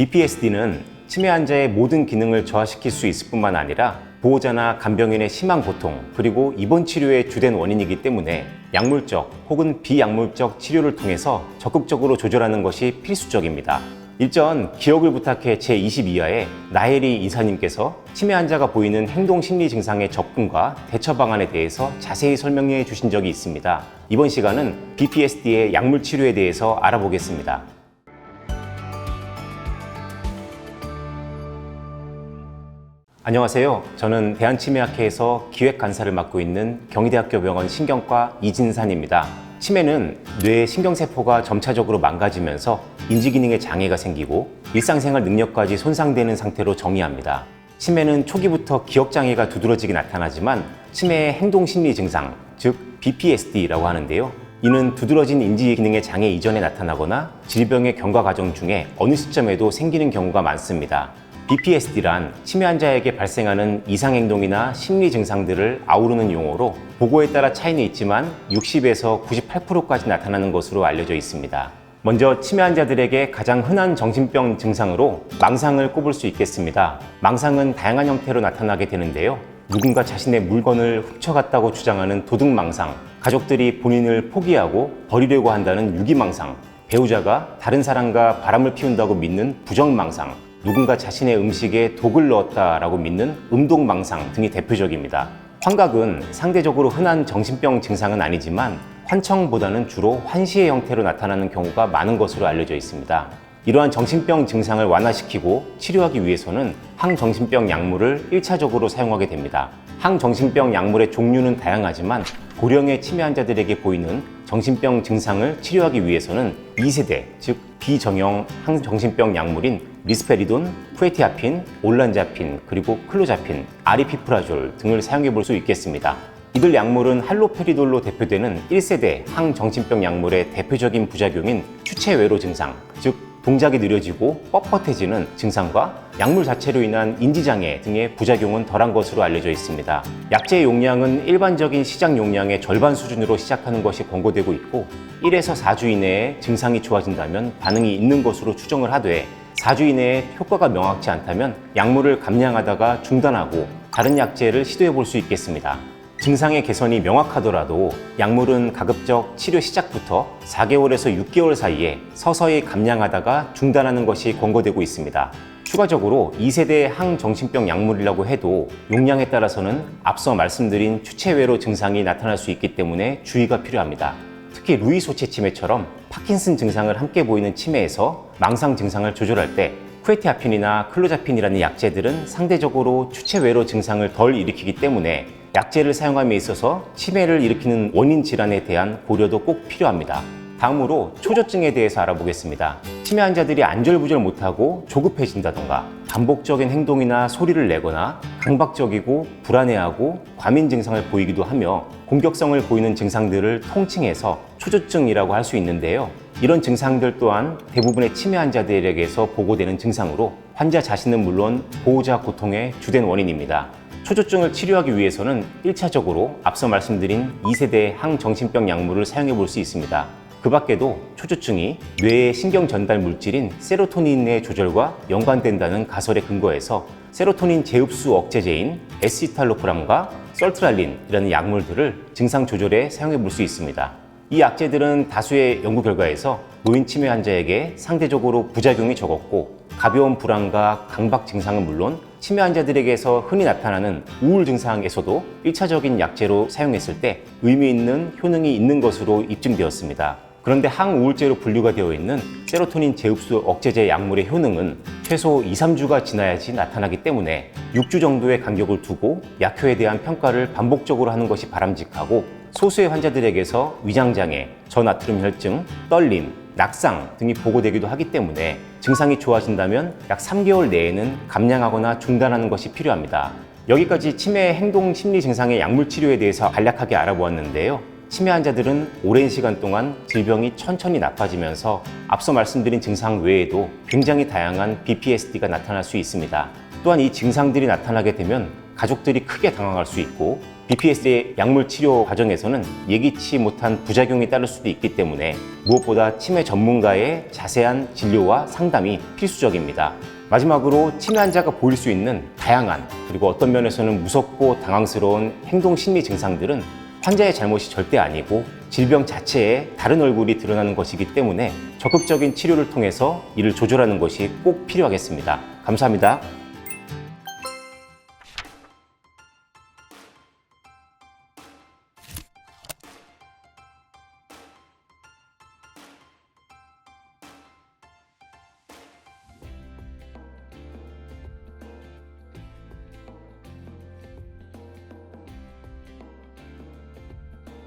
BPSD는 치매 환자의 모든 기능을 저하시킬 수 있을 뿐만 아니라 보호자나 간병인의 심한 고통 그리고 입원 치료의 주된 원인이기 때문에 약물적 혹은 비약물적 치료를 통해서 적극적으로 조절하는 것이 필수적입니다. 일전 기억을 부탁해 제22화에 나혜리 이사님께서 치매 환자가 보이는 행동 심리 증상의 접근과 대처 방안에 대해서 자세히 설명해 주신 적이 있습니다. 이번 시간은 BPSD의 약물 치료에 대해서 알아보겠습니다. 안녕하세요. 저는 대한치매학회에서 기획 간사를 맡고 있는 경희대학교 병원 신경과 이진산입니다. 치매는 뇌의 신경세포가 점차적으로 망가지면서 인지기능에 장애가 생기고 일상생활 능력까지 손상되는 상태로 정의합니다. 치매는 초기부터 기억장애가 두드러지게 나타나지만 치매의 행동심리 증상, 즉 BPSD라고 하는데요. 이는 두드러진 인지 기능의 장애 이전에 나타나거나 질병의 경과 과정 중에 어느 시점에도 생기는 경우가 많습니다. BPSD란 치매 환자에게 발생하는 이상 행동이나 심리 증상들을 아우르는 용어로 보고에 따라 차이는 있지만 60에서 98%까지 나타나는 것으로 알려져 있습니다. 먼저 치매 환자들에게 가장 흔한 정신병 증상으로 망상을 꼽을 수 있겠습니다. 망상은 다양한 형태로 나타나게 되는데요. 누군가 자신의 물건을 훔쳐갔다고 주장하는 도둑망상, 가족들이 본인을 포기하고 버리려고 한다는 유기망상, 배우자가 다른 사람과 바람을 피운다고 믿는 부정망상, 누군가 자신의 음식에 독을 넣었다라고 믿는 음독망상 등이 대표적입니다. 환각은 상대적으로 흔한 정신병 증상은 아니지만 환청보다는 주로 환시의 형태로 나타나는 경우가 많은 것으로 알려져 있습니다. 이러한 정신병 증상을 완화시키고 치료하기 위해서는 항정신병 약물을 1차적으로 사용하게 됩니다. 항정신병 약물의 종류는 다양하지만 고령의 치매 환자들에게 보이는 정신병 증상을 치료하기 위해서는 2세대, 즉 비정형 항정신병 약물인 리스페리돈, 쿠에티아핀, 올란자핀, 그리고 클로자핀, 아리피프라졸 등을 사용해 볼 수 있겠습니다. 이들 약물은 할로페리돌로 대표되는 1세대 항정신병 약물의 대표적인 부작용인 추체외로 증상, 즉 동작이 느려지고 뻣뻣해지는 증상과 약물 자체로 인한 인지장애 등의 부작용은 덜한 것으로 알려져 있습니다. 약제의 용량은 일반적인 시장 용량의 절반 수준으로 시작하는 것이 권고되고 있고 1에서 4주 이내에 증상이 좋아진다면 반응이 있는 것으로 추정을 하되 4주 이내에 효과가 명확치 않다면 약물을 감량하다가 중단하고 다른 약제를 시도해 볼 수 있겠습니다. 증상의 개선이 명확하더라도 약물은 가급적 치료 시작부터 4개월에서 6개월 사이에 서서히 감량하다가 중단하는 것이 권고되고 있습니다. 추가적으로 2세대 항정신병 약물이라고 해도 용량에 따라서는 앞서 말씀드린 추체외로 증상이 나타날 수 있기 때문에 주의가 필요합니다. 특히 루이 소체 치매처럼 파킨슨 증상을 함께 보이는 치매에서 망상 증상을 조절할 때 쿠에티아핀이나 클로자핀이라는 약제들은 상대적으로 추체외로 증상을 덜 일으키기 때문에 약제를 사용함에 있어서 치매를 일으키는 원인 질환에 대한 고려도 꼭 필요합니다. 다음으로 초조증에 대해서 알아보겠습니다. 치매 환자들이 안절부절 못하고 조급해진다던가 반복적인 행동이나 소리를 내거나 강박적이고 불안해하고 과민 증상을 보이기도 하며 공격성을 보이는 증상들을 통칭해서 초조증이라고 할 수 있는데요. 이런 증상들 또한 대부분의 치매 환자들에게서 보고되는 증상으로 환자 자신은 물론 보호자 고통의 주된 원인입니다. 초조증을 치료하기 위해서는 1차적으로 앞서 말씀드린 2세대 항정신병 약물을 사용해 볼 수 있습니다. 그 밖에도 초조증이 뇌의 신경 전달 물질인 세로토닌의 조절과 연관된다는 가설에 근거해서 세로토닌 재흡수 억제제인 에시탈로프람과 썰트랄린이라는 약물들을 증상 조절에 사용해 볼 수 있습니다. 이 약제들은 다수의 연구 결과에서 노인 치매 환자에게 상대적으로 부작용이 적었고 가벼운 불안과 강박 증상은 물론 치매 환자들에게서 흔히 나타나는 우울 증상에서도 1차적인 약제로 사용했을 때 의미 있는 효능이 있는 것으로 입증되었습니다. 그런데 항우울제로 분류가 되어 있는 세로토닌 재흡수 억제제 약물의 효능은 최소 2, 3주가 지나야지 나타나기 때문에 6주 정도의 간격을 두고 약효에 대한 평가를 반복적으로 하는 것이 바람직하고 소수의 환자들에게서 위장장애, 저나트륨 혈증, 떨림, 낙상 등이 보고되기도 하기 때문에 증상이 좋아진다면 약 3개월 내에는 감량하거나 중단하는 것이 필요합니다. 여기까지 치매 행동 심리 증상의 약물 치료에 대해서 간략하게 알아보았는데요. 치매 환자들은 오랜 시간 동안 질병이 천천히 나빠지면서 앞서 말씀드린 증상 외에도 굉장히 다양한 BPSD가 나타날 수 있습니다. 또한 이 증상들이 나타나게 되면 가족들이 크게 당황할 수 있고 BPS의 약물 치료 과정에서는 예기치 못한 부작용이 따를 수도 있기 때문에 무엇보다 치매 전문가의 자세한 진료와 상담이 필수적입니다. 마지막으로 치매 환자가 보일 수 있는 다양한 그리고 어떤 면에서는 무섭고 당황스러운 행동 심리 증상들은 환자의 잘못이 절대 아니고 질병 자체에 다른 얼굴이 드러나는 것이기 때문에 적극적인 치료를 통해서 이를 조절하는 것이 꼭 필요하겠습니다. 감사합니다.